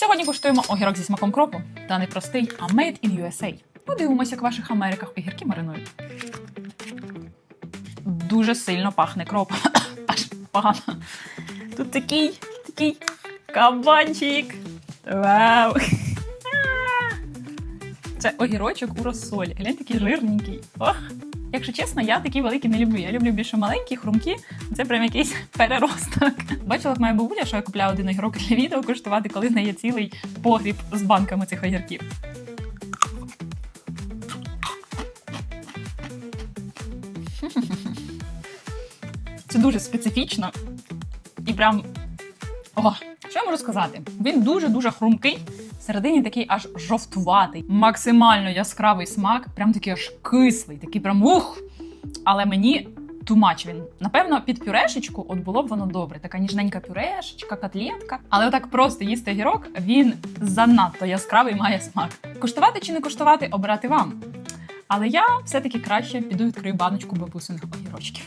Сьогодні куштуємо огірок зі смаком кропу. Та не простий, а made in USA. Подивимося, як в ваших Америках огірки маринують. Дуже сильно пахне кропом. Аж погано. Тут такий, такий кабанчик. Вау! Це огірочок у розсолі. Глянь, такий жирненький. Ох! Якщо чесно, я такі великі не люблю. Я люблю більше маленькі, хрумкі. Це прям якийсь переросток. Бачила в моя бабуля, що я купляю один огірок для відео куштувати, коли в неї є цілий погріб з банками цих огірків. Це дуже специфічно і прям. О, що я можу сказати? Він дуже-дуже хрумкий. Всередині такий аж жовтуватий, максимально яскравий смак, прям такий аж кислий, такий прям ух. Але мені тумач він. Напевно, під пюрешечку от було б воно добре. Така ніжненька пюрешечка, котлетка. Але отак просто їсти гірок, він занадто яскравий має смак. Куштувати чи не куштувати, обирати вам. Але я все-таки краще піду відкрию баночку бабусиних огірочків.